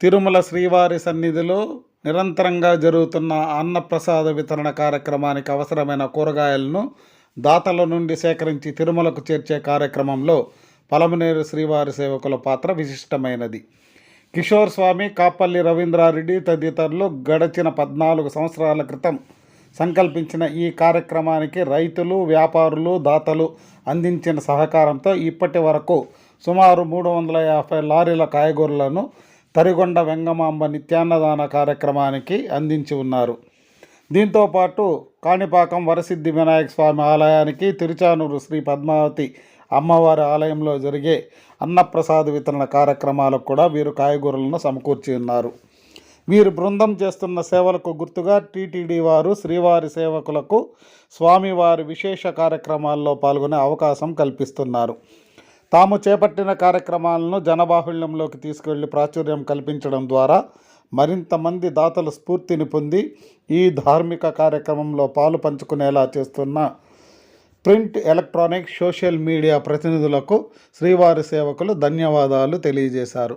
తిరుమల శ్రీవారి సన్నిధిలో నిరంతరంగా జరుగుతున్న అన్నప్రసాద వితరణ కార్యక్రమానికి అవసరమైన కూరగాయలను దాతల నుండి సేకరించి తిరుమలకు చేర్చే కార్యక్రమంలో పలమనేరు శ్రీవారి సేవకుల పాత్ర విశిష్టమైనది. కిషోర్ స్వామి కాపల్లి రవీంద్రారెడ్డి తదితరులు గడచిన పద్నాలుగు సంవత్సరాల క్రితం సంకల్పించిన ఈ కార్యక్రమానికి రైతులు వ్యాపారులు దాతలు అందించిన సహకారంతో ఇప్పటి వరకు సుమారు మూడు వందల యాభై లారీల కాయగూరలను తరిగొండ వెంగమాంబ నిత్యాన్నదాన కార్యక్రమానికి అందించి ఉన్నారు. దీంతో పాటు కాణిపాకం వరసిద్ధి వినాయక స్వామి ఆలయానికి తిరుచానూరు శ్రీ పద్మావతి అమ్మవారి ఆలయంలో జరిగే అన్నప్రసాద వితరణ కార్యక్రమాలకు కూడా వీరు కాయగూరలను సమకూర్చి ఉన్నారు. వీరు బృందం చేస్తున్న సేవలకు గుర్తుగా టీటీడీ వారు శ్రీవారి సేవకులకు స్వామివారి విశేష కార్యక్రమాల్లో పాల్గొనే అవకాశం కల్పిస్తున్నారు. తాము చేపట్టిన కార్యక్రమాలను జనబాహుళ్యంలోకి తీసుకెళ్ళి ప్రాచుర్యం కల్పించడం ద్వారా మరింత మంది దాతల స్ఫూర్తిని పొంది ఈ ధార్మిక కార్యక్రమంలో పాలు పంచుకునేలా చేస్తున్న ప్రింట్ ఎలక్ట్రానిక్ సోషల్ మీడియా ప్రతినిధులకు శ్రీవారి సేవకులు ధన్యవాదాలు తెలియజేశారు.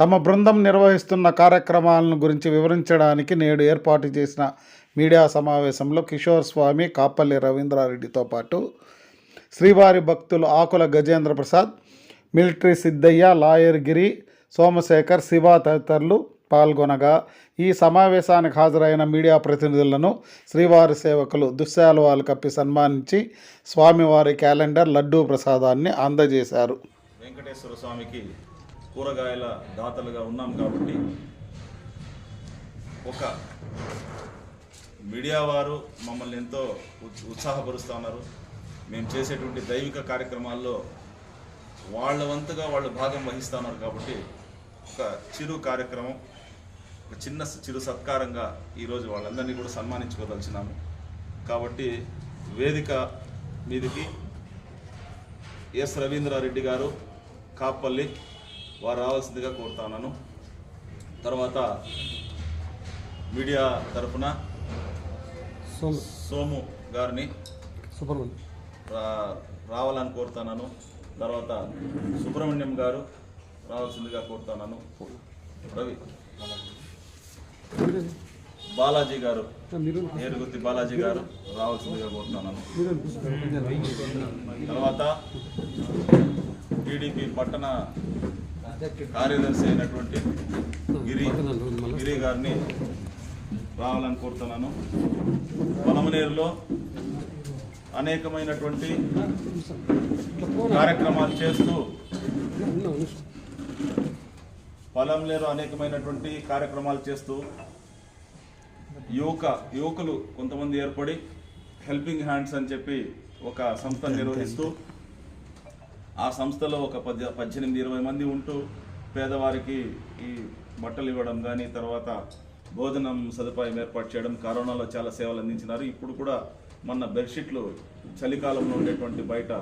తమ బృందం నిర్వహిస్తున్న కార్యక్రమాలను గురించి వివరించడానికి నేడు ఏర్పాటు చేసిన మీడియా సమావేశంలో కిషోర్ స్వామి కాపల్లి రవీంద్రారెడ్డితో పాటు శ్రీవారి భక్తులు ఆకుల గజేంద్ర ప్రసాద్ మిలిటరీ సిద్ధయ్య లాయర్ గిరి సోమశేఖర్ శివ తదితరులు పాల్గొనగా ఈ సమావేశానికి హాజరైన మీడియా ప్రతినిధులను శ్రీవారి సేవకులు దుశ్శాలువాలు కప్పి సన్మానించి స్వామివారి క్యాలెండర్ లడ్డూ ప్రసాదాన్ని అందజేశారు. వెంకటేశ్వర స్వామికి కూరగాయల దాతలుగా ఉన్నాం కాబట్టి ఒక మీడియా వారు మమ్మల్ని ఎంతో ఉత్సాహపరుస్తూ ఉన్నారు. మేము చేసేటువంటి దైవిక కార్యక్రమాల్లో వాళ్ళ వంతుగా వాళ్ళు భాగం వహిస్తూ ఉన్నారు కాబట్టి ఒక చిరు కార్యక్రమం. ఒక చిన్న చిరు సత్కారంగా ఈరోజు వాళ్ళందరినీ కూడా సన్మానించుకోదలిచినాము. కాబట్టి వేదిక మీదికి ఎస్ రవీంద్రారెడ్డి గారు కాప్పల్లి వారు రావాల్సిందిగా కోరుతాను తర్వాత మీడియా తరఫున సోమ. సోము గారిని సుబ్రహ్మణ్యం. రా- రావాలని కోరుతున్నాను తర్వాత సుబ్రహ్మణ్యం గారు రావాల్సిందిగా కోరుతున్నాను రవి. బాలాజీ గారు. మీరు ఏరుగుత్తి బాలాజీ గారు రావాల్సిందిగా కోరుతున్నాను. తర్వాత టీడీపీ పట్టణ కార్యదర్శి అయినటువంటి గిరి గిరి గారిని రావాలని కోరుతున్నాను. పొలమనేరులో అనేకమైనటువంటి కార్యక్రమాలు చేస్తూ పొలంలేరు అనేకమైనటువంటి కార్యక్రమాలు చేస్తూ యువక యువకులు కొంతమంది ఏర్పడి హెల్పింగ్ హ్యాండ్స్ అని చెప్పి ఒక సంస్థ నిర్వహిస్తూ ఆ సంస్థలో ఒక పద్దె పద్దెనిమిది ఇరవై మంది ఉంటూ పేదవారికి ఈ బట్టలు ఇవ్వడం కానీ తర్వాత భోజనం సదుపాయం ఏర్పాటు చేయడం కరోనాలో చాలా సేవలు అందించినారు. ఇప్పుడు కూడా మొన్న బెడ్షీట్లు చలికాలంలో ఉండేటువంటి బయట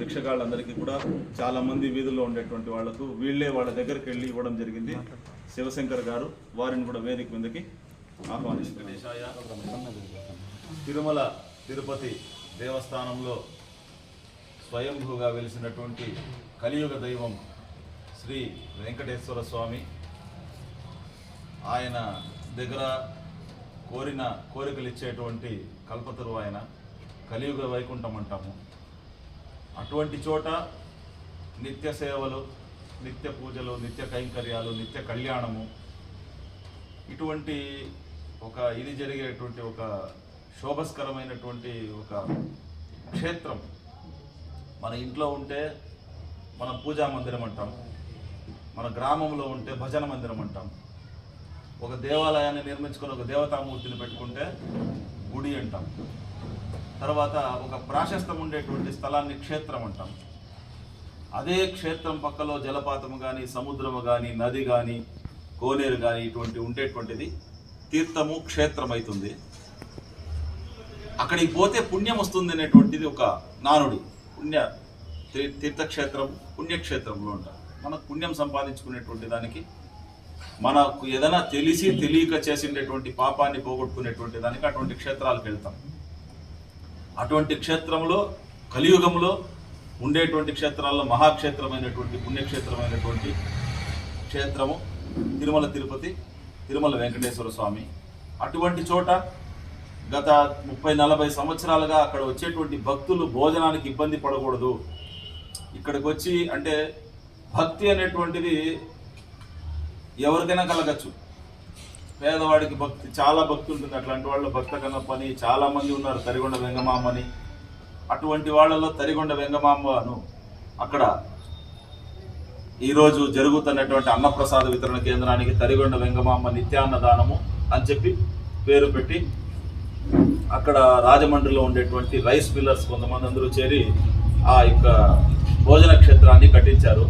రిక్షగాళ్ళందరికీ కూడా చాలా మంది వీధుల్లో ఉండేటువంటి వాళ్ళకు వీళ్ళే వాళ్ళ దగ్గరికి వెళ్ళి ఇవ్వడం జరిగింది. శివశంకర్ గారు వారిని కూడా వేదిక మీదకి ఆహ్వానిస్తున్నారు తిరుమల తిరుపతి దేవస్థానంలో స్వయంభూగా వెలిసినటువంటి కలియుగ దైవం శ్రీ వెంకటేశ్వర స్వామి. ఆయన దగ్గర కోరిన కోరికలు ఇచ్చేటువంటి కల్పతరు ఆయన కలియుగ వైకుంఠం అంటాము. అటువంటి చోట నిత్య సేవలు నిత్య పూజలు నిత్య కైంకర్యాలు నిత్య కళ్యాణము ఇటువంటి ఒక ఇది జరిగేటువంటి ఒక శోభస్కరమైనటువంటి ఒక క్షేత్రం. మన ఇంట్లో ఉంటే మనం పూజా మందిరం అంటాం. మన గ్రామంలో ఉంటే భజన మందిరం అంటాం. ఒక దేవాలయాన్ని నిర్మించుకొని ఒక దేవతామూర్తిని పెట్టుకుంటే గుడి అంటాం. తర్వాత ఒక ప్రాశస్తం ఉండేటువంటి స్థలాన్ని క్షేత్రం అంటాం. అదే క్షేత్రం పక్కలో జలపాతము కానీ సముద్రము కానీ నది కానీ కోనేరు కానీ ఇటువంటి ఉండేటువంటిది తీర్థము క్షేత్రం అవుతుంది అక్కడికి పోతే పుణ్యం వస్తుంది అనేటువంటిది ఒక నానుడి. పుణ్య తీర్థక్షేత్రం పుణ్యక్షేత్రంలో ఉంటారు మనకు పుణ్యం సంపాదించుకునేటువంటి దానికి మనకు ఏదైనా తెలిసి తెలియక చేసినటువంటి పాపాన్ని పోగొట్టుకునేటువంటి దానికి అటువంటి క్షేత్రాలకు వెళ్తాం. అటువంటి క్షేత్రంలో కలియుగంలో ఉండేటువంటి క్షేత్రాల్లో మహాక్షేత్రమైనటువంటి పుణ్యక్షేత్రమైనటువంటి క్షేత్రము తిరుమల తిరుపతి తిరుమల వెంకటేశ్వర స్వామి. అటువంటి చోట గత ముప్పై నలభై సంవత్సరాలుగా అక్కడ వచ్చేటువంటి భక్తులు భోజనానికి ఇబ్బంది పడకూడదు. ఇక్కడికి వచ్చి అంటే భక్తి అనేటువంటిది ఎవరికైనా కలగచ్చు. పేదవాడికి భక్తి చాలా భక్తి ఉంటుంది. అట్లాంటి వాళ్ళు భక్త కన్నప్పని చాలా మంది ఉన్నారు. తరిగొండ వెంగమామని అటువంటి వాళ్ళలో తరిగొండ వెంగమామను అక్కడ ఈరోజు జరుగుతున్నటువంటి అన్నప్రసాద వితరణ కేంద్రానికి తరిగొండ వెంగమామ నిత్యాన్నదానము అని చెప్పి పేరు పెట్టి అక్కడ రాజమండ్రిలో ఉండేటువంటి రైస్ మిల్లర్స్ కొంతమంది అందరూ చేరి ఆ యొక్క భోజన క్షేత్రాన్ని కట్టించారు.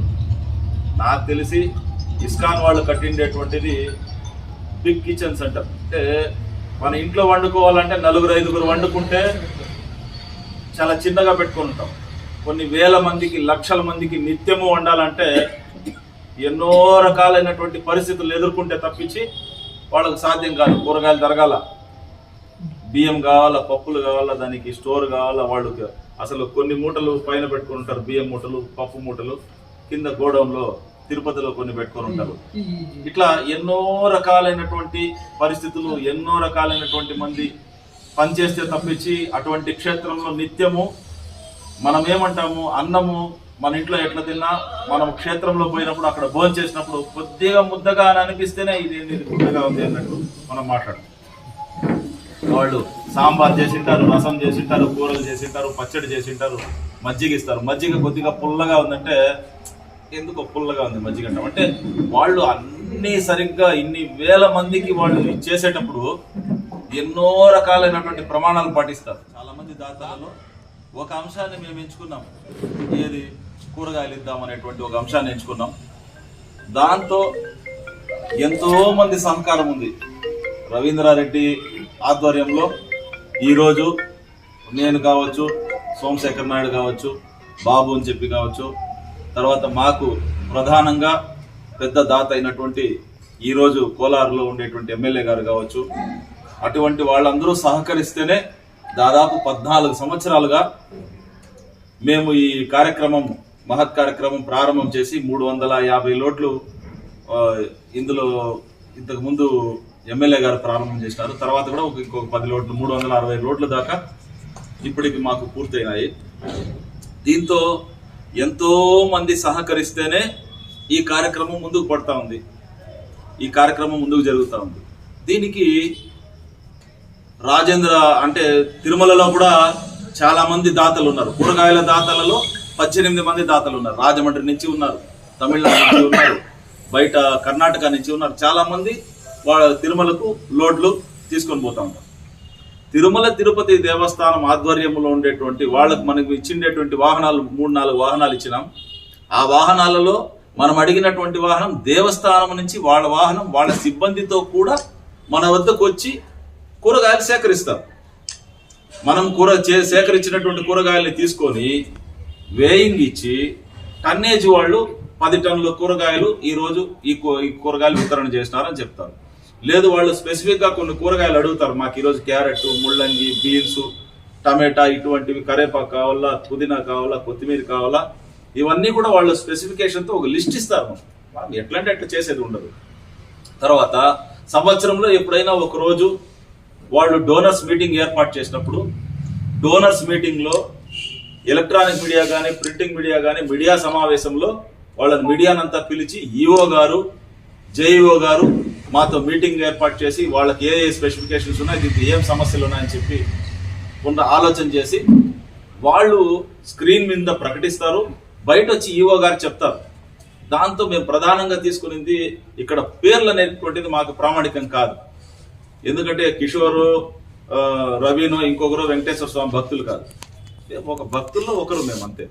నాకు తెలిసి ఇస్కాన్ వాళ్ళు కట్టిండేటువంటిది బిగ్ కిచెన్ సెంటర్. అంటే మన ఇంట్లో వండుకోవాలంటే నలుగురు ఐదుగురు వండుకుంటే చాలా చిన్నగా పెట్టుకుంటాం. ఉంటాం కొన్ని వేల మందికి లక్షల మందికి నిత్యము వండాలంటే ఎన్నో రకాలైనటువంటి పరిస్థితులు ఎదుర్కొంటే తప్పించి వాళ్ళకు సాధ్యం కాదు. కూరగాయలు జరగాల. బియ్యం కావాలా పప్పులు కావాలా దానికి స్టోర్ కావాలా వాళ్ళకి అసలు కొన్ని మూటలు పైన పెట్టుకుంటారు. బియ్యం మూటలు పప్పు మూటలు. కింద గోడౌన్లో తిరుపతిలో కొన్ని పెట్టుకొని ఉంటారు. ఇట్లా ఎన్నో రకాలైనటువంటి పరిస్థితులు ఎన్నో రకాలైనటువంటి మంది పనిచేస్తే తప్పించి అటువంటి క్షేత్రంలో నిత్యము మనం ఏమంటాము అన్నము మన ఇంట్లో ఎట్లా తిన్నా మనం క్షేత్రంలో పోయినప్పుడు అక్కడ భోజనం చేసినప్పుడు కొద్దిగా ముద్దగా అని అనిపిస్తేనే ఇది ముద్దగా ఉంది అన్నట్టు మనం మాట్లాడతాం. వాళ్ళు సాంబార్ చేసింటారు రసం చేసింటారు కూరలు చేసింటారు పచ్చడి చేసింటారు మజ్జిగ ఇస్తారు. మజ్జిగ కొద్దిగా పుల్లగా ఉందంటే ఎందుకో పుల్లగా ఉంది మజ్జిగ అంటే? వాళ్ళు అన్ని సరిగ్గా ఇన్ని వేల మందికి వాళ్ళు చేసేటప్పుడు ఎన్నో రకాలైనటువంటి ప్రమాణాలు పాటిస్తారు. చాలా మంది దాతలలో ఒక అంశాన్ని మేము ఎంచుకున్నాం. ఏది? కూరగాయలు ఇద్దాం అనేటువంటి ఒక అంశాన్ని ఎంచుకున్నాం. దాంతో ఎంతో మంది సహకారం ఉంది. రవీంద్రారెడ్డి ఆధ్వర్యంలో ఈరోజు నేను కావచ్చు సోమశేఖర్ నాయుడు కావచ్చు బాబు అని చెప్పి కావచ్చు తర్వాత మాకు ప్రధానంగా పెద్ద దాత అయినటువంటి ఈరోజు కోలారులో ఉండేటువంటి ఎమ్మెల్యే గారు కావచ్చు అటువంటి వాళ్ళందరూ సహకరిస్తేనే దాదాపు పద్నాలుగు సంవత్సరాలుగా మేము ఈ కార్యక్రమం మహత్ కార్యక్రమం ప్రారంభం చేసి మూడు వందల యాభై లోట్లు ఇందులో ఇంతకుముందు ఎమ్మెల్యే గారు ప్రారంభం చేసినారు తర్వాత కూడా ఒక ఇంకొక పది లోట్లు మూడు వందల అరవై లోట్ల దాకా ఇప్పటికి మాకు పూర్తయినాయి. దీంతో ఎంతో మంది సహకరిస్తేనే ఈ కార్యక్రమం ముందుకు పడతా ఉంది. ఈ కార్యక్రమం ముందుకు జరుగుతూ ఉంది. దీనికి రాజేంద్ర అంటే తిరుమలలో కూడా చాలా మంది దాతలు ఉన్నారు. కూరగాయల దాతలలో పద్దెనిమిది మంది దాతలు ఉన్నారు. రాజమండ్రి నుంచి ఉన్నారు. తమిళనాడు నుంచి ఉన్నారు. బయట కర్ణాటక నుంచి ఉన్నారు. చాలా మంది వాళ్ళ తిరుమలకు లోడ్లు తీసుకొని పోతా ఉంటారు తిరుమల తిరుపతి దేవస్థానం ఆధ్వర్యంలో ఉండేటువంటి వాళ్ళకు మనకు ఇచ్చిండేటువంటి వాహనాలు మూడు నాలుగు వాహనాలు ఇచ్చినాం. ఆ వాహనాలలో మనం అడిగినటువంటి వాహనం దేవస్థానం నుంచి వాళ్ళ వాహనం వాళ్ళ సిబ్బందితో కూడా మన వద్దకు వచ్చి కూరగాయలు సేకరిస్తారు. మనం కూర చే సేకరించినటువంటి కూరగాయల్ని తీసుకొని వేయింగ్ ఇచ్చి టన్నేజ్ వాళ్ళు పది టన్నుల కూరగాయలు ఈరోజు ఈ ఈ కూరగాయలు వితరణ చేసినారని చెప్తారు. లేదు వాళ్ళు స్పెసిఫిక్గా కొన్ని కూరగాయలు అడుగుతారు. మాకు ఈరోజు క్యారెట్ ముల్లంగి బీన్స్ టమాటా ఇటువంటివి కరేపాకు కావాలా పుదీనా కావాలా కొత్తిమీర కావాలా ఇవన్నీ కూడా వాళ్ళు స్పెసిఫికేషన్తో ఒక లిస్ట్ ఇస్తారు మనం ఎట్లంటే అట్లా చేసేది ఉండదు. తర్వాత సంవత్సరంలో ఎప్పుడైనా ఒక రోజు వాళ్ళు డోనర్స్ మీటింగ్ ఏర్పాటు చేసినప్పుడు డోనర్స్ మీటింగ్లో ఎలక్ట్రానిక్ మీడియా కానీ ప్రింటింగ్ మీడియా కానీ మీడియా సమావేశంలో వాళ్ళని మీడియానంతా పిలిచి ఈఓ గారు జేఈఓ గారు మాతో మీటింగ్ ఏర్పాటు చేసి వాళ్ళకి ఏ ఏ స్పెసిఫికేషన్స్ ఉన్నాయి దీనికి ఏం సమస్యలు ఉన్నాయని చెప్పి కొంత ఆలోచన చేసి వాళ్ళు స్క్రీన్ మీద ప్రకటిస్తారు. బయట వచ్చి ఈఓ గారు చెప్తారు. దాంతో మేము ప్రధానంగా తీసుకునింది ఇక్కడ పేర్లు అనేటువంటిది మాకు ప్రామాణికం కాదు. ఎందుకంటే కిషోరు ఆ, రవినో ఇంకొకరు వెంకటేశ్వర స్వామి భక్తులు కాదు. ఒక భక్తుల్లో ఒకరు మేము అంతే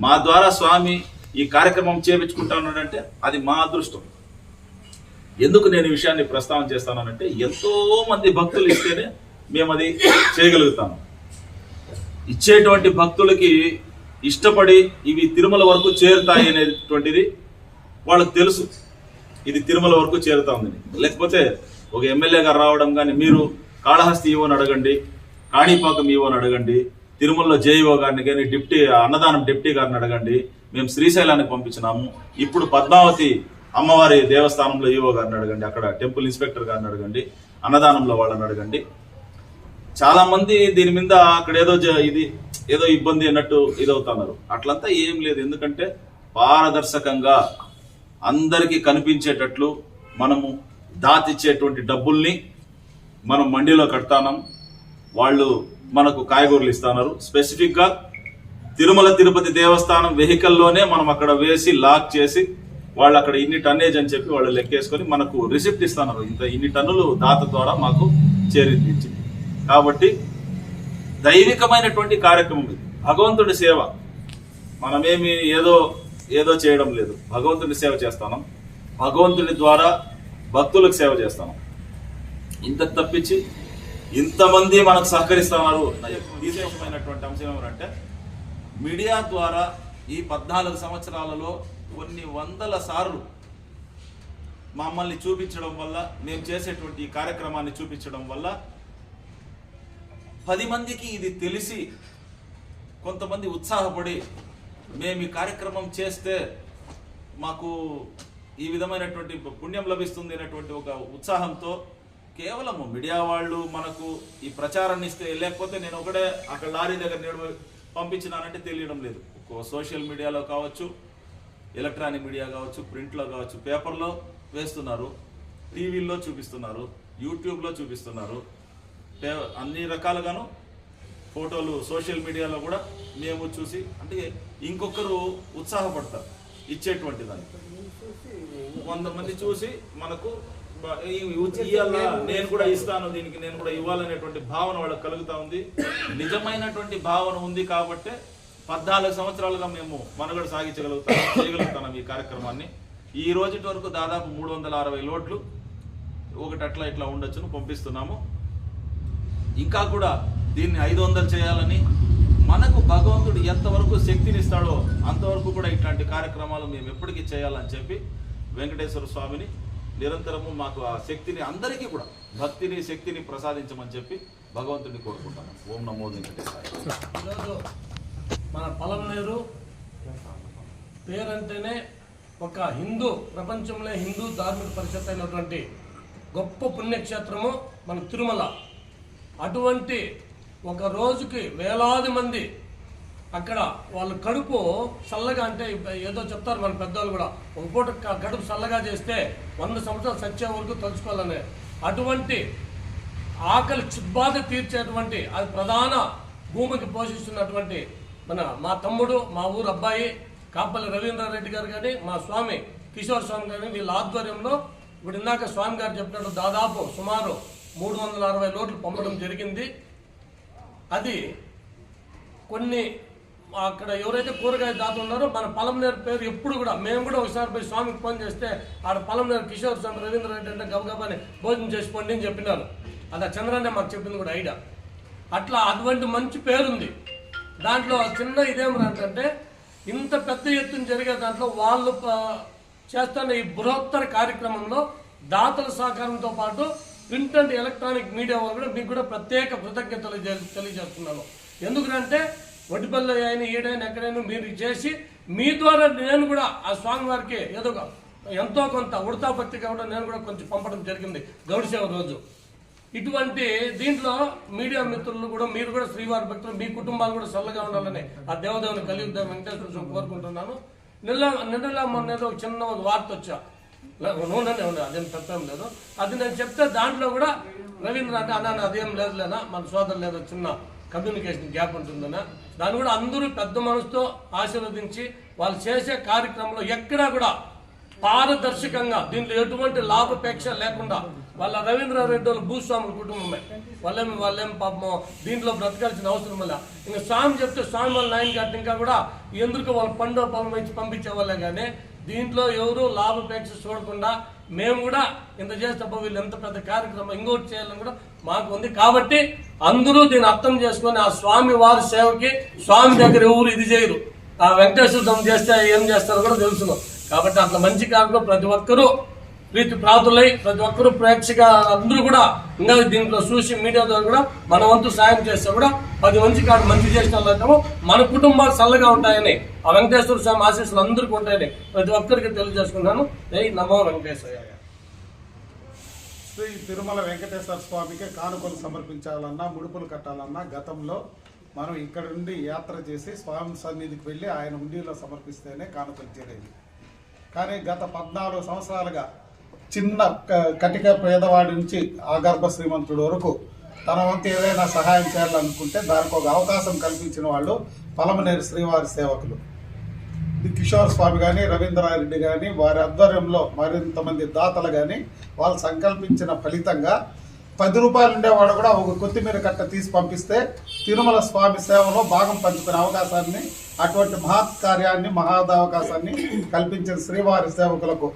మా ద్వారా స్వామి ఈ కార్యక్రమం చేపించుకుంటానంటే అది మా అదృష్టం. ఎందుకు నేను ఈ విషయాన్ని ప్రస్తావన చేస్తానంటే ఎంతో మంది భక్తులు ఇస్తేనే మేము అది చేయగలుగుతాము ఇచ్చేటువంటి భక్తులకి ఇష్టపడి ఇవి తిరుమల వరకు చేరుతాయి అనేటువంటిది వాళ్ళకు తెలుసు. ఇది తిరుమల వరకు చేరుతా లేకపోతే ఒక ఎమ్మెల్యే గారు రావడం కానీ మీరు కాళహస్తి ఈవోని అడగండి కాణిపాకం ఈవోని అడగండి తిరుమలలో జేఈఓ గారిని కానీ డిప్టీ అన్నదానం డిప్టీ గారిని అడగండి మేము శ్రీశైలానికి పంపించినాము. ఇప్పుడు పద్మావతి అమ్మవారి దేవస్థానంలో ఈవో గారిని అడగండి అక్కడ టెంపుల్ ఇన్స్పెక్టర్ గారిని అడగండి అన్నదానంలో వాళ్ళని అడగండి. చాలా మంది దీని మీద అక్కడ ఏదో జ- ఇది ఏదో ఇబ్బంది అన్నట్టు ఇదవుతున్నారు. అట్లంతా ఏం లేదు. ఎందుకంటే పారదర్శకంగా అందరికీ కనిపించేటట్లు మనము దాతిచ్చేటువంటి డబ్బుల్ని మనం మండీలో కడతానం. వాళ్ళు మనకు కాయగూరలు ఇస్తున్నారు. స్పెసిఫిక్గా తిరుమల తిరుపతి దేవస్థానం వెహికల్లోనే మనం అక్కడ వేసి లాక్ చేసి వాళ్ళు అక్కడ ఇన్ని టన్నేజ్ అని చెప్పి వాళ్ళు లెక్కేసుకొని మనకు రిసిప్ట్ ఇస్తున్నారు. ఇంత ఇన్ని టన్నులు దాత ద్వారా మాకు చేరింది కాబట్టి దైవికమైనటువంటి కార్యక్రమం ఇది. భగవంతుడి సేవ. మనమేమి ఏదో ఏదో చేయడం లేదు. భగవంతుడి సేవ చేస్తాను. భగవంతుడి ద్వారా భక్తులకు సేవ చేస్తాం ఇంత తప్పించి ఇంతమంది మనకు సహకరిస్తున్నారు విశేషమైనటువంటి అంశం ఏమంటే మీడియా ద్వారా ఈ పద్నాలుగు సంవత్సరాలలో కొన్ని వందల సార్లు మమ్మల్ని చూపించడం వల్ల మేము చేసేటువంటి ఈ కార్యక్రమాన్ని చూపించడం వల్ల పది మందికి ఇది తెలిసి కొంతమంది ఉత్సాహపడి మేము ఈ కార్యక్రమం చేస్తే మాకు ఈ విధమైనటువంటి పుణ్యం లభిస్తుంది అనేటువంటి ఒక ఉత్సాహంతో కేవలము మీడియా వాళ్ళు మనకు ఈ ప్రచారాన్ని ఇస్తే లేకపోతే నేను ఒకటే అక్కడ లారీ దగ్గర నేడు పంపించినానంటే తెలియడం లేదు. ఒక సోషల్ మీడియాలో కావచ్చు ఎలక్ట్రానిక్ మీడియా కావచ్చు ప్రింట్లో కావచ్చు పేపర్లో వేస్తున్నారు టీవీల్లో చూపిస్తున్నారు యూట్యూబ్లో చూపిస్తున్నారు. పే- అన్ని రకాలుగాను ఫోటోలు సోషల్ మీడియాలో కూడా మేము చూసి అంటే ఇంకొకరు ఉత్సాహపడతారు ఇచ్చేటువంటి దానికి. వంద మంది చూసి మనకు బ- నేను కూడా ఇస్తాను దీనికి నేను కూడా ఇవ్వాలనేటువంటి భావన వాళ్ళకి కలుగుతా ఉంది. నిజమైనటువంటి భావన ఉంది కాబట్టే పద్నాలుగు సంవత్సరాలుగా మేము మనుగడ సాగించగలుగుతాం చేయగలుగుతున్నాం ఈ కార్యక్రమాన్ని. ఈ రోజు వరకు దాదాపు మూడు వందల అరవై లోట్లు ఒకటి అట్లా ఇట్లా ఉండొచ్చును పంపిస్తున్నాము. ఇంకా కూడా దీన్ని ఐదు వందలు చేయాలని మనకు భగవంతుడు ఎంతవరకు శక్తిని ఇస్తాడో అంతవరకు కూడా ఇట్లాంటి కార్యక్రమాలు మేము ఎప్పటికీ చేయాలని చెప్పి వెంకటేశ్వర స్వామిని నిరంతరము మాకు ఆ శక్తిని అందరికీ కూడా భక్తిని శక్తిని ప్రసాదించమని చెప్పి భగవంతుడిని కోరుకుంటాను ఓం నమో వెంకటేశ్వర మన పలమనేరు పేరంటేనే ఒక హిందూ ప్రపంచంలో హిందూ ధార్మిక పరిషత్ అయినటువంటి గొప్ప పుణ్యక్షేత్రము మన తిరుమల. అటువంటి ఒక రోజుకి వేలాది మంది అక్కడ వాళ్ళ కడుపు చల్లగా అంటే ఏదో చెప్తారు మన పెద్దవాళ్ళు కూడా ఒక పూట కడుపు చల్లగా చేస్తే వంద సంవత్సరాలు సచ్చే వరకు తలుచుకోవాలనే. అటువంటి ఆకలి చిబ్బాధ తీర్చేటువంటి అది ప్రధాన భూమికి పోషిస్తున్నటువంటి మన మా తమ్ముడు మా ఊరు అబ్బాయి కాపల్లి రవీంద్రారెడ్డి గారు కానీ మా స్వామి కిషోర్ స్వామి గారు వీళ్ళ ఆధ్వర్యంలో ఇప్పుడు ఇందాక స్వామి గారు చెప్పినట్టు దాదాపు సుమారు మూడు వందల అరవై లోట్లు పంపడం జరిగింది. అది కొన్ని అక్కడ ఎవరైతే కూరగాయ దాత ఉన్నారో మన పలంనేరు పేరు ఎప్పుడు కూడా మేము కూడా ఒకసారి పోయి స్వామికి ఫోన్ చేస్తే ఆడ పలంనేరు కిషోర్ స్వామి రవీంద్ర రెడ్డి అంటే గబగబాని భోజనం చేసుకోండి అని చెప్పినారు. అది ఆ చంద్రన్నే మాకు చెప్పింది కూడా ఐడియా. అట్లా అటువంటి మంచి పేరుంది. దాంట్లో చిన్న ఇదేమంటే ఇంత పెద్ద ఎత్తున జరిగే దాంట్లో వాళ్ళు చేస్తున్న ఈ బృహత్తర కార్యక్రమంలో దాతల సహకారంతో పాటు ప్రింట్ అండ్ ఎలక్ట్రానిక్ మీడియా వాళ్ళు కూడా మీకు కూడా ప్రత్యేక కృతజ్ఞతలు తెలియజేస్తున్నాను. ఎందుకంటే వడ్డిపల్లి అయిన ఈడైనా ఎక్కడైనా మీరు చేసి మీ ద్వారా నేను కూడా ఆ స్వామి వారికి ఏదో ఒక ఎంతో కొంత ఉడతా పత్రిక కూడా నేను కూడా కొంచెం పంపడం జరిగింది గౌడిసేవ రోజు. ఇటువంటి దీంట్లో మీడియా మిత్రులు కూడా మీరు కూడా శ్రీవారి భక్తులు మీ కుటుంబాలు కూడా చల్లగా ఉండాలని ఆ దేవదేవుని కలిగి వెంకటేశ్వర స్వామి కోరుకుంటున్నాను. నిన్న నిన్నలా మొన్న ఏదో ఒక చిన్న వార్త వచ్చా. నూనెనే ఉంది అదేం తప్పేం లేదు. అది నేను చెప్తే దాంట్లో కూడా రవీంద్ర అంటే అన్నా అదేం లేదు లేదా మన సోదరు లేదో చిన్న కమ్యూనికేషన్ గ్యాప్ ఉంటుందన్న. దాన్ని కూడా అందరూ పెద్ద మనసుతో ఆశీర్వదించి వాళ్ళు చేసే కార్యక్రమంలో ఎక్కడా కూడా పారదర్శకంగా దీంట్లో ఎటువంటి లాభాపేక్ష లేకుండా వాళ్ళ రవీంద్రారెడ్డి వాళ్ళ భూస్వాముల కుటుంబమే వాళ్ళేం వాళ్ళేం పాపం దీంట్లో బ్రతకాల్సిన అవసరం వల్ల. ఇంకా స్వామి చెప్తే స్వామి వాళ్ళ నాయన గారి ఇంకా కూడా ఎందుకు వాళ్ళ పండుగ పొలం ఇచ్చి పంపించే వాళ్ళే కానీ దీంట్లో ఎవరు లాభాపేక్ష చూడకుండా మేము కూడా ఇంత చేస్తే వీళ్ళు ఎంత పెద్ద కార్యక్రమం ఇంకోటి చేయాలని కూడా మాకు ఉంది. కాబట్టి అందరూ దీన్ని అర్థం చేసుకొని ఆ స్వామి వారి సేవకి స్వామి దగ్గర ఎవరు ఇది చేయరు. ఆ వెంకటేశ్వర స్వామి చేస్తే ఏం చేస్తారో కూడా తెలుసును. కాబట్టి అట్లా మంచి కాకుండా ప్రతి ఒక్కరూ ప్రీతి ప్రాతులై ప్రతి ఒక్కరు ప్రేక్షక అందరూ కూడా ఇంకా దీంట్లో చూసి మీడియా ద్వారా కూడా మన వంతు సాయం చేస్తే కూడా పది మంచి కాదు మంచి చేసిన వాళ్ళంటాము మన కుటుంబాలు చల్లగా ఉంటాయని ఆ వెంకటేశ్వర స్వామి ఆశీస్సులు అందరికీ ఉంటాయని ప్రతి ఒక్కరికి తెలియజేసుకున్నాను జై నమో వెంకటేశ్వర శ్రీ తిరుమల వెంకటేశ్వర స్వామికి కానుకలు సమర్పించాలన్నా ముడుపులు కట్టాలన్నా గతంలో మనం ఇక్కడ నుండి యాత్ర చేసి స్వామి సన్నిధికి వెళ్ళి ఆయన ఉండిలో సమర్పిస్తేనే కానుకలు చేరేది కానీ గత పద్నాలుగు సంవత్సరాలుగా చిన్న క- కటిక పేదవాడి నుంచి ఆగర్భ శ్రీమంతుడి వరకు తన వంతు ఏదైనా సహాయం చేయాలనుకుంటే దానికి ఒక అవకాశం కల్పించిన వాళ్ళు పలమనేరు శ్రీవారి సేవకులు. కిషోర్ స్వామి కానీ రవీంద్రారెడ్డి కానీ వారి ఆధ్వర్యంలో మరింతమంది దాతలు కానీ వాళ్ళు సంకల్పించిన ఫలితంగా పది రూపాయలు ఉండేవాడు కూడా ఒక కొత్తిమీర కట్ట తీసి పంపిస్తే తిరుమల స్వామి సేవలో భాగం పంచుకునే అవకాశాన్ని అటువంటి మహత్ కార్యాన్ని మహాదవకాశాన్ని కల్పించిన శ్రీవారి సేవకులకు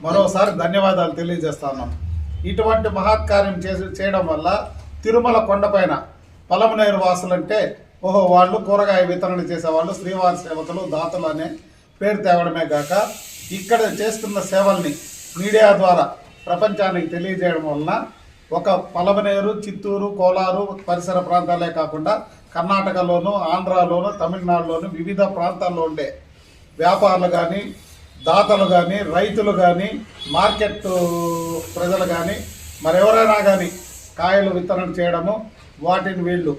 మరోసారి ధన్యవాదాలు తెలియజేస్తున్నాం ఇటువంటి మహత్ కార్యం చేసి చేయడం వల్ల తిరుమల కొండపైన పలమనేరు వాసులంటే ఓహో వాళ్ళు కూరగాయ వితరణ చేసేవాళ్ళు శ్రీవారి సేవకులు దాతలు అనే పేరు తేవడమే కాక ఇక్కడ చేస్తున్న సేవల్ని మీడియా ద్వారా ప్రపంచానికి తెలియజేయడం వలన ఒక పలమనేరు చిత్తూరు కోలారు పరిసర ప్రాంతాలే కాకుండా కర్ణాటకలోను ఆంధ్రాలోను తమిళనాడులోను వివిధ ప్రాంతాల్లో ఉండే వ్యాపారులు కానీ దాతలు కానీ రైతులు కానీ మార్కెట్ ప్రజలు కానీ మరెవరైనా కానీ కాయలు విత్తనం చేయడము వాటిని వీళ్ళు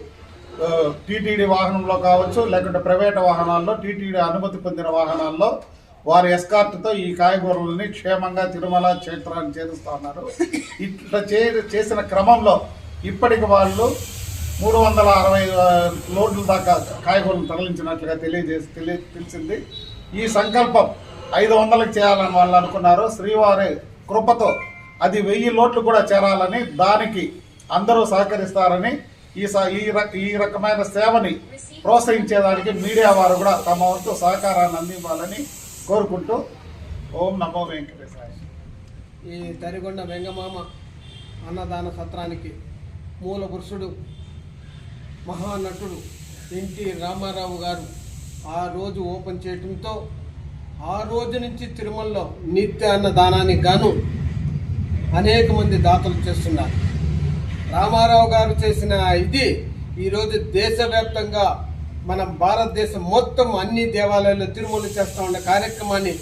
టీటీడీ వాహనంలో కావచ్చు లేకుంటే ప్రైవేట్ వాహనాల్లో టీటీడీ అనుమతి పొందిన వాహనాల్లో వారి ఎస్కార్ట్తో ఈ కాయగూరలని క్షేమంగా తిరుమల క్షేత్రాన్ని చేరుస్తూ ఉన్నారు. ఇట్లా చే చేసిన క్రమంలో ఇప్పటికి వాళ్ళు మూడు వందల అరవై లోడ్ల దాకా కాయగూరలు తరలించినట్లుగా తెలియజేసి తెలియ తెలిసింది. ఈ సంకల్పం ఐదు వందలకు చేయాలని వాళ్ళు అనుకున్నారు. శ్రీవారి కృపతో అది వెయ్యి లోట్లు కూడా చేరాలని దానికి అందరూ సహకరిస్తారని ఈ స- ఈ ఈ రకమైన సేవని ప్రోత్సహించేదానికి మీడియా వారు కూడా తమ వంతు సహకారాన్ని అందివ్వాలని కోరుకుంటూ ఓం నమో వెంకటేశాయ. ఈ తరిగొండ వెంగమామ అన్నదాన సత్రానికి మూల పురుషుడు మహానటుడు ఎన్టీ రామారావు గారు ఆ రోజు ఓపెన్ చేయడంతో ఆ రోజు నుంచి తిరుమలలో నిత్య అన్నదానానికి గాను అనేక మంది దాతలు చేస్తున్నారు. రామారావు గారు చేసిన ఇది ఈరోజు దేశవ్యాప్తంగా మన భారతదేశం మొత్తం అన్ని దేవాలయాల్లో తిరుమల చేస్తూ ఉన్న కార్యక్రమాన్ని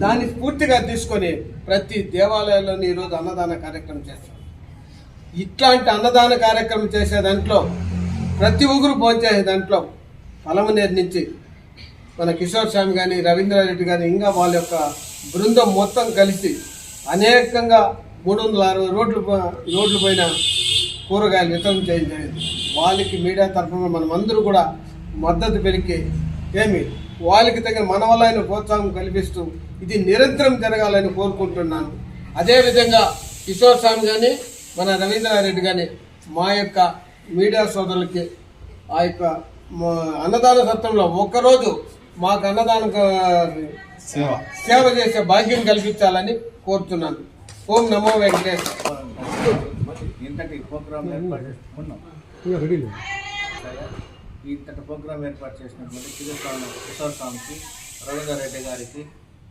దాన్ని పూర్తిగా తీసుకొని ప్రతి దేవాలయాల్లోని ఈరోజు అన్నదాన కార్యక్రమం చేస్తాం. ఇట్లాంటి అన్నదాన కార్యక్రమం చేసే దాంట్లో ప్రతి ఒక్కరు భోంచేసే దాంట్లో పలమనేరు నుంచి మన కిషోర్ స్వామి కానీ రవీంద్రారెడ్డి కానీ ఇంకా వాళ్ళ యొక్క బృందం మొత్తం కలిసి అనేకంగా మూడు వందల అరవై రోడ్లు ప- రోడ్లు పైన కూరగాయలు వితరణ చేయడం జరిగింది. వాళ్ళకి మీడియా తరఫున మనం అందరూ కూడా మద్దతు పెరిగి ఏమి? వాళ్ళకి తగిన మన వల్ల ఆయన ప్రోత్సాహం కల్పిస్తూ ఇది నిరంతరం జరగాలని కోరుకుంటున్నాను. అదేవిధంగా కిషోర్ స్వామి కానీ మన రవీంద్రారెడ్డి కానీ మా యొక్క మీడియా సోదరులకి ఆ యొక్క అన్నదాన సత్రంలో ఒక్కరోజు మాకు అన్నదాన సేవ. సేవ చేసే భాగ్యం కల్పించాలని కోరుతున్నాను. ఓం నమో వెంకటేష్ ఇంతటి ప్రోగ్రామ్ ఇంతటి ప్రోగ్రామ్ ఏర్పాటు చేసినటువంటి కిషోర్ కిషోర్ స్వామికి రవీందర్ రెడ్డి గారికి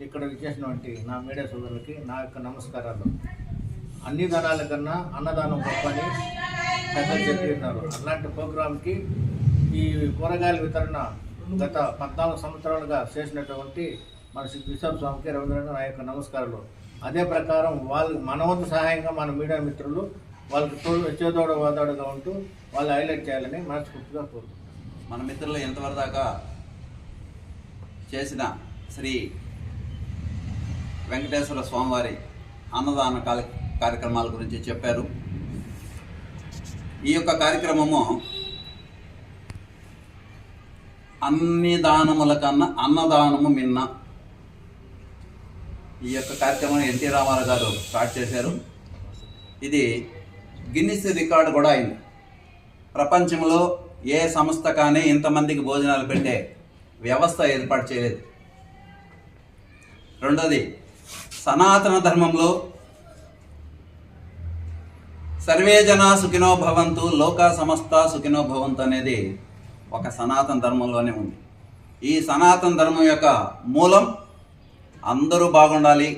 ఇక్కడ విచ్చేసినటువంటి నా మీడియా సోదరులకి నా యొక్క నమస్కారాలు. అన్ని దానాల కన్నా అన్నదానం గొప్ప అని పెద్దలు చెప్పినారు అలాంటి ప్రోగ్రాంకి ఈ కూరగాయల వితరణ గత పద్నాలుగు సంవత్సరాలుగా చేసినటువంటి మన శ్రీ కిషోర్ స్వామికి రవీంద్ర నా యొక్క నమస్కారాలు. అదే ప్రకారం వాళ్ళు మనవంతు సహాయంగా మన మీడియా మిత్రులు వాళ్ళకి తోడు చేదోడ వాదోడగా ఉంటూ వాళ్ళు హైలైట్ చేయాలని మనస్ఫూర్తిగా కోరుతున్నాను మన మిత్రులు ఎంతవరకు దాకా చేసిన శ్రీ వెంకటేశ్వర స్వామివారి అన్నదాన కాల కార్యక్రమాల గురించి చెప్పారు. ఈ యొక్క కార్యక్రమము అన్ని దానముల కన్నా అన్నదానము మిన్న ఈ యొక్క కార్యక్రమం ఎన్టీ రామారావు గారు స్టార్ట్ చేశారు. ఇది గిన్నిస్ రికార్డు కూడా అయింది. ప్రపంచంలో ఏ సంస్థ కానీ ఇంతమందికి భోజనాలు పెట్టే వ్యవస్థ ఏర్పాటు చేయలేదు. రెండోది సనాతన ధర్మంలో సర్వే జన సుఖినో భవంతు లోక సమస్త సుఖినో భవంతు అనేది ఒక సనాతన ధర్మంలోనే ఉంది. ఈ సనాతన ధర్మం యొక్క మూలం అందరూ బాగుండాలి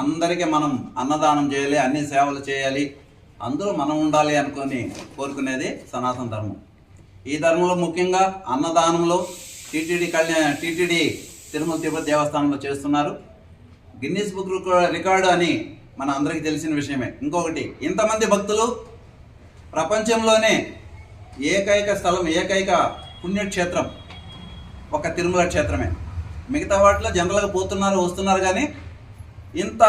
అందరికీ మనం అన్నదానం చేయాలి అన్ని సేవలు చేయాలి అందరూ మనం ఉండాలి అనుకొని కోరుకునేది సనాతన ధర్మం. ఈ ధర్మంలో ముఖ్యంగా అన్నదానంలో టీటీడీ కళ్యాణ టీటీడీ తిరుమల తిరుపతి దేవస్థానంలో చేస్తున్నారు. గిన్నీస్ బుక్ రికార్డు అని మన అందరికీ తెలిసిన విషయమే. ఇంకొకటి ఇంతమంది భక్తులు ప్రపంచంలోనే ఏకైక స్థలం ఏకైక పుణ్యక్షేత్రం ఒక తిరుమల క్షేత్రమే. మిగతా వాటిలో జనరల్గా పోతున్నారు వస్తున్నారు కానీ ఇంత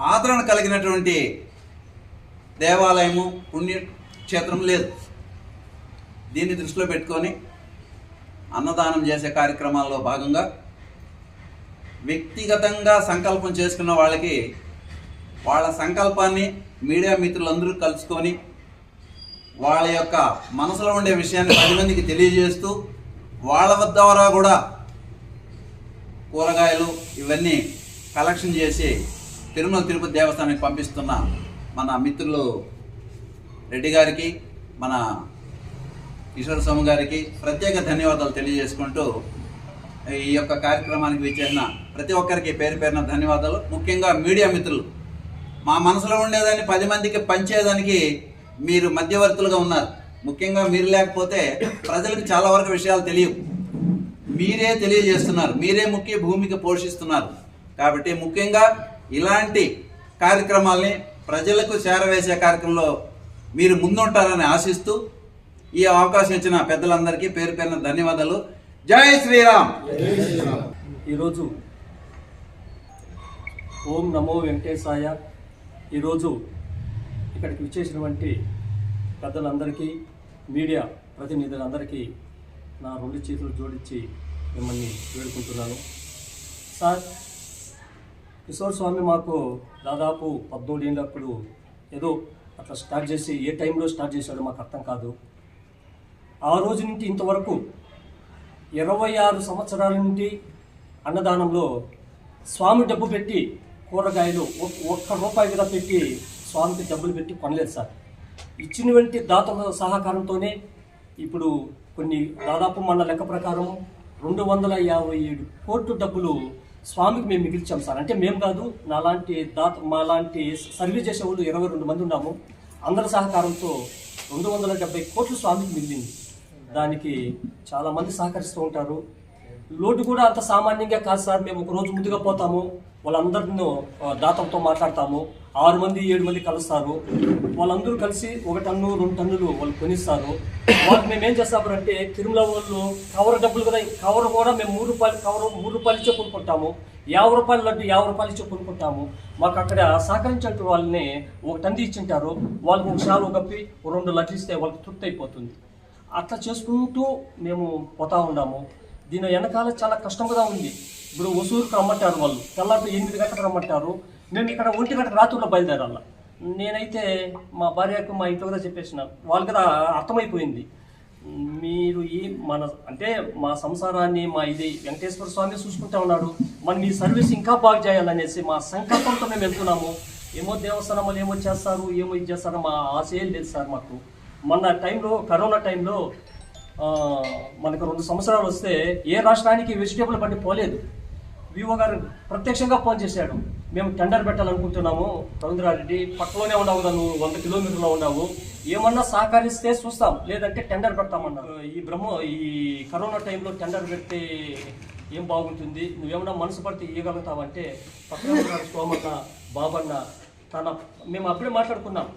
ఆదరణ కలిగినటువంటి దేవాలయము పుణ్యక్షేత్రం లేదు. దీన్ని దృష్టిలో పెట్టుకొని అన్నదానం చేసే కార్యక్రమాల్లో భాగంగా వ్యక్తిగతంగా సంకల్పం చేసుకున్న వాళ్ళకి వాళ్ళ సంకల్పాన్ని మీడియా మిత్రులందరూ కలుసుకొని వాళ్ళ యొక్క మనసులో ఉండే విషయాన్ని పది మందికి తెలియజేస్తూ వాళ్ళ వద్ద ద్వారా కూడా కూరగాయలు ఇవన్నీ కలెక్షన్ చేసి తిరుమల తిరుపతి దేవస్థానానికి పంపిస్తున్న మన మిత్రులు రెడ్డి గారికి మన కిషోర్ స్వామి గారికి ప్రత్యేక ధన్యవాదాలు తెలియజేసుకుంటూ ఈ యొక్క కార్యక్రమానికి విచ్చేసిన ప్రతి ఒక్కరికి పేరు పేరున ధన్యవాదాలు. ముఖ్యంగా మీడియా మిత్రులు మా మనసులో ఉండేదాన్ని పది మందికి పంచేదానికి మీరు మధ్యవర్తులుగా ఉన్నారు. ముఖ్యంగా మీరు లేకపోతే ప్రజలకు చాలా వరకు విషయాలు తెలియవు. మీరే తెలియజేస్తున్నారు. మీరే ముఖ్య భూమిక పోషిస్తున్నారు. కాబట్టి ముఖ్యంగా ఇలాంటి కార్యక్రమాల్ని ప్రజలకు చేరవేసే కార్యక్రమంలో మీరు ముందుంటారని ఆశిస్తూ ఈ అవకాశం ఇచ్చిన పెద్దలందరికీ పేరు పేరున ధన్యవాదాలు. జై శ్రీరామ్! ఈరోజు ఓం నమో వెంకటేశాయ. ఈరోజు ఇక్కడికి విచ్చేసినటువంటి పెద్దలందరికీ మీడియా ప్రతినిధులందరికీ నా రెండు చేతులు జోడించి మిమ్మల్ని వేడుకుంటున్నాను. సార్ కిషోర్ స్వామి మాకు దాదాపు పద్మూడు ఏళ్ళప్పుడు ఏదో అట్లా స్టార్ట్ చేసి ఏ టైంలో స్టార్ట్ చేశాడో మాకు అర్థం కాదు. ఆ రోజు నుండి ఇంతవరకు ఇరవై ఆరు సంవత్సరాల నుండి అన్నదానంలో స్వామి డబ్బు పెట్టి కూరగాయలు ఒక్క రూపాయి కూడా పెట్టి స్వామికి డబ్బులు పెట్టి కొనలేదు సార్. ఇచ్చినటువంటి దాతల సహకారంతోనే ఇప్పుడు కొన్ని దాదాపు మన లెక్క ప్రకారం రెండు వందల యాభై ఏడు కోట్లు డబ్బులు స్వామికి మేము మిగిల్చాం సార్. అంటే మేము కాదు నాలాంటి దాత మాలాంటి సర్వీస్ చేసే వాళ్ళు ఇరవై రెండు మంది ఉన్నాము. అందరి సహకారంతో రెండు వందల డెబ్బై కోట్లు స్వామికి మిగిలింది. దానికి చాలామంది సహకరిస్తూ ఉంటారు. లోటు కూడా అంత సామాన్యంగా కాదు సార్. మేము ఒక రోజు ముందుగా పోతాము. వాళ్ళందరినూ దాతలతో మాట్లాడతాము. ఆరు మంది ఏడు మంది కలుస్తారు. వాళ్ళందరూ కలిసి ఒక టన్ను రెండు టన్నులు వాళ్ళు కొనిస్తారు. వాళ్ళు మేము ఏం చేస్తామంటే తిరుమల వాళ్ళు కవర్ డబ్బులు కూడా కవర్ కూడా మేము మూడు రూపాయలు కవర్ మూడు రూపాయలు ఇచ్చే కొనుక్కుంటాము. యాభై రూపాయలు లడ్డు యాభై రూపాయలు ఇచ్చే కొనుక్కుంటాము. మాకు అక్కడ సహకరించే వాళ్ళని ఒక టన్ను ఇచ్చింటారు. వాళ్ళకి ఒక షాలు కప్పి ఒక రెండు లడ్లు ఇస్తే వాళ్ళకి తృప్తి అయిపోతుంది. అట్లా చేసుకుంటూ మేము పోతా ఉన్నాము. దీని వెనకాల చాలా కష్టంగా ఉంది. ఇప్పుడు ఒసూరుకు రమ్మంటారు వాళ్ళు. తెల్లారి ఎనిమిది గంటలకు రమ్మంటారు. మేము ఇక్కడ ఒంటి గంట రాత్రుల్లో బయలుదేరాల. నేనైతే మా భార్యకు మా ఇంట్లో కూడా చెప్పేసిన. వాళ్ళు కూడా అర్థమైపోయింది. మీరు ఈ మన అంటే మా సంసారాన్ని మా ఇది వెంకటేశ్వర స్వామి చూసుకుంటా ఉన్నాడు. మనం ఈ సర్వీస్ ఇంకా బాగా చేయాలనేసి మా సంకల్పంతో మేము వెళ్తున్నాము. ఏమో దేవస్థానం ఏమో చేస్తారు ఏమో ఇది చేస్తారో మా ఆశ ఏం లేదు సార్ మాకు. మొన్న టైంలో కరోనా టైంలో మనకు రెండు సంవత్సరాలు వస్తే ఏ రాష్ట్రానికి వెజిటేబుల్ బండి పోలేదు. వివో గారు ప్రత్యక్షంగా ఫోన్ చేశాడు. మేము టెండర్ పెట్టాలనుకుంటున్నాము. రవీంద్రారెడ్డి పక్కలోనే ఉన్నావు కదా నువ్వు వంద కిలోమీటర్లో ఉన్నావు. ఏమన్నా సహకరిస్తే చూస్తాం. లేదంటే టెండర్ పెడతామన్నారు. ఈ బ్రహ్మ ఈ కరోనా టైంలో టెండర్ పెడితే ఏం బాగుంటుంది? నువ్వేమన్నా మనసు పడితే ఇవ్వగలుగుతావంటే పక్కన ఉన్న సోమన్న బాబన్న తన మేము అప్పుడే మాట్లాడుకున్నాం.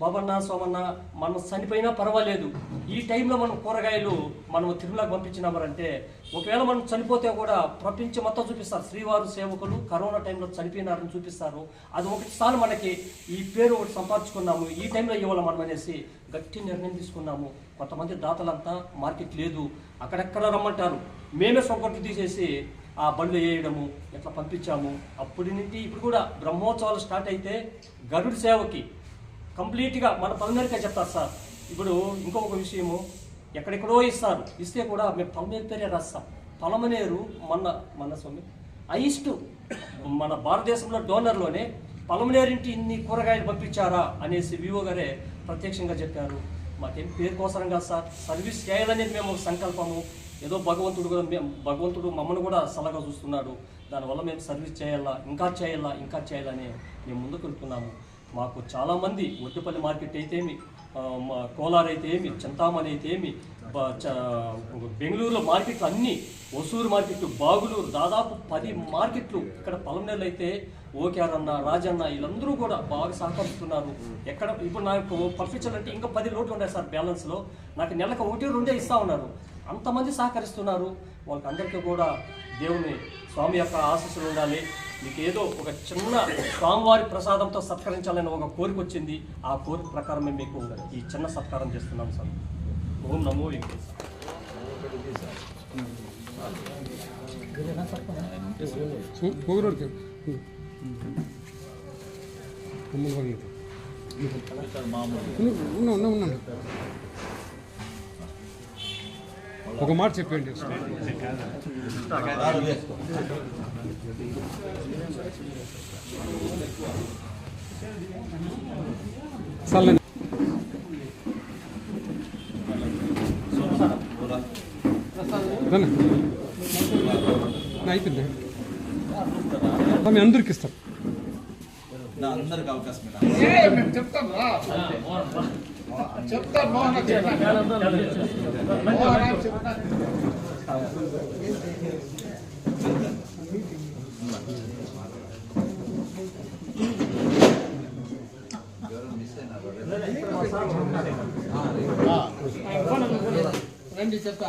బాబన్న సోమన్న మనం చనిపోయినా పర్వాలేదు. ఈ టైంలో మనం కూరగాయలు మనం తిరుమలకు పంపించినామరంటే ఒకవేళ మనం చనిపోతే కూడా ప్రపంచం మొత్తం చూపిస్తారు. శ్రీవారు సేవకులు కరోనా టైంలో చనిపోయినారని చూపిస్తారు. అది ఒకటి సార్లు మనకి. ఈ పేరు ఒకటి సంపాదించుకున్నాము. ఈ టైంలో ఇవ్వాలి మనం అనేసి గట్టి నిర్ణయం తీసుకున్నాము. కొంతమంది దాతలంతా మార్కెట్ లేదు. అక్కడెక్కడ రమ్మంటారు? మేమే సొంకొట్టు తీసేసి ఆ బండ్లు వేయడము ఇట్లా పంపించాము? అప్పటి నుండి ఇప్పుడు కూడా బ్రహ్మోత్సవాలు స్టార్ట్ అయితే గరుడు సేవకి కంప్లీట్గా మన పల్మేరికే చెప్తారు సార్. ఇప్పుడు ఇంకొక విషయము ఎక్కడెక్కడో ఇస్తారు. ఇస్తే కూడా మేము పల్మేరు పేరే రాస్తాం. పలమనేరు మన మన స్వామి హైయెస్ట్ మన భారతదేశంలో డోనర్లోనే పలమనేరింటి ఇన్ని కూరగాయలు పంపించారా అనేసి వివో గారే ప్రత్యక్షంగా చెప్పారు. మాకేం పేరు కోసరం కాదు సార్. సర్వీస్ చేయాలనేది మేము సంకల్పము. ఏదో భగవంతుడు కూడా మేము భగవంతుడు మమ్మల్ని కూడా సలహా చూస్తున్నాడు. దానివల్ల మేము సర్వీస్ చేయాలా ఇంకా చేయాలా ఇంకా చేయాలని మేము ముందుకు వెళ్తున్నాము. మాకు చాలామంది ఒడ్డుపల్లి మార్కెట్ అయితేమి మా కోలార్ అయితే ఏమి చింతామణి అయితే ఏమి చ- బెంగళూరులో మార్కెట్లు అన్నీ ఒసూరు మార్కెట్లు బాగులూరు దాదాపు పది మార్కెట్లు ఇక్కడ పొలంనేళ్ళు అయితే ఓకేఆర్ అన్న రాజన్న వీళ్ళందరూ కూడా బాగా సహకరిస్తున్నారు. ఎక్కడ ఇప్పుడు నాకు పంపించాలంటే ఇంకా పది లోట్లు ఉన్నాయి సార్ బ్యాలెన్స్లో నాకు నెలకు ఒకటి రెండే ఇస్తా ఉన్నారు. అంతమంది సహకరిస్తున్నారు. వాళ్ళకందరికీ కూడా దేవుని స్వామి యొక్క ఆశీస్సులు ఉండాలి. మీకు ఏదో ఒక చిన్న స్వామివారి ప్రసాదంతో సత్కరించాలని ఒక కోరిక వచ్చింది ఆ కోరిక ప్రకారం మేము మీకు ఈ చిన్న సత్కారం చేస్తున్నాం సార్ ఓం నమో వెంకటేశ్వర ఒక మాట చెప్పండి అయిపోయింది. మీ అందరికి ఇస్తాం. అందరికి అవకాశం ఇవ్వాలి. రండి చెప్తా